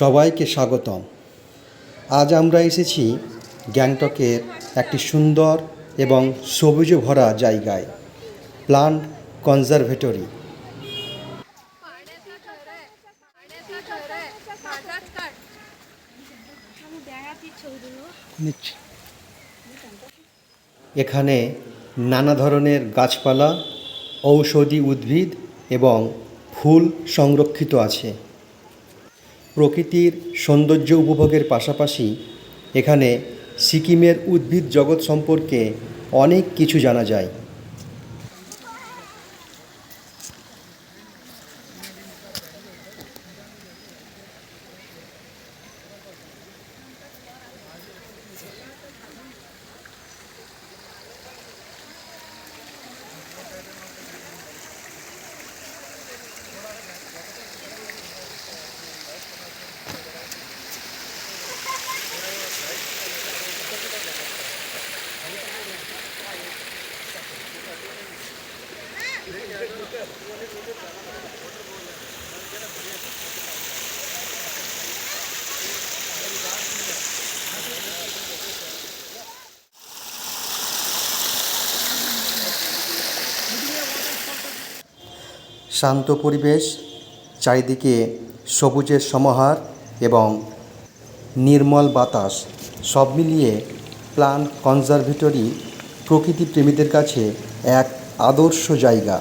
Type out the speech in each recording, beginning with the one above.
সবাইকে স্বাগতম। আজ আমরা এসেছি গ্যাংটকের একটি সুন্দর এবং সবুজে ভরা জায়গায়, প্লান্ট কনজারভেটরি। এখানে নানা ধরনের গাছপালা, ঔষধি উদ্ভিদ এবং ফুল সংরক্ষিত আছে। প্রকৃতির সৌন্দর্য উপভোগের পাশাপাশি এখানে সিকিমের উদ্ভিদ জগৎ সম্পর্কে অনেক কিছু জানা যায়। শান্ত পরিবেশ, চারিদিকে সবুজের সমাহার এবং নির্মল বাতাস, সব মিলিয়ে প্লান্ট কনজারভেটরি প্রকৃতি প্রেমীদের কাছে এক আদর্শ জায়গা।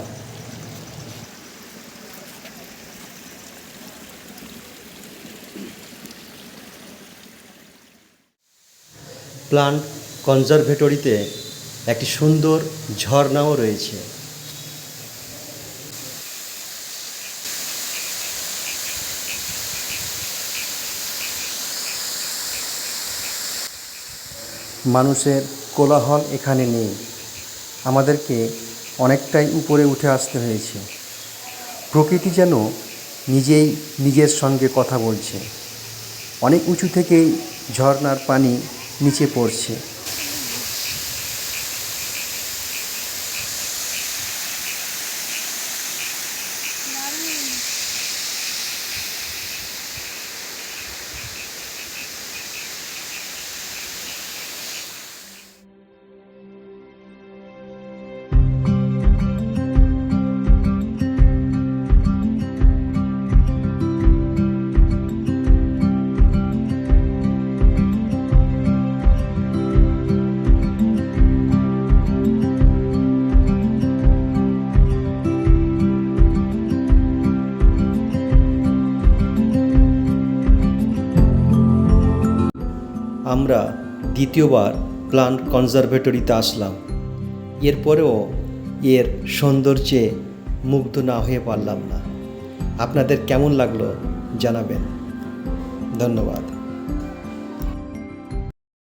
প্লান্ট কনজারভেটরিতে একটি সুন্দর ঝর্ণাও রয়েছে। মানুষের কোলাহল এখানে নেই। আমাদেরকে অনেকটাই উপরে উঠে আসতে হয়েছে। প্রকৃতি যেন নিজেই নিজের সঙ্গে কথা বলছে। অনেক উঁচু থেকেই ঝর্ণার পানি নিচে পড়ছে। আমরা দ্বিতীয়বার প্লান্ট কনজারভেটরিতে আসলাম। এরপরেও এর সৌন্দর্যে মুগ্ধ না হয়ে পারলাম না। আপনাদের কেমন লাগল জানাবেন। ধন্যবাদ।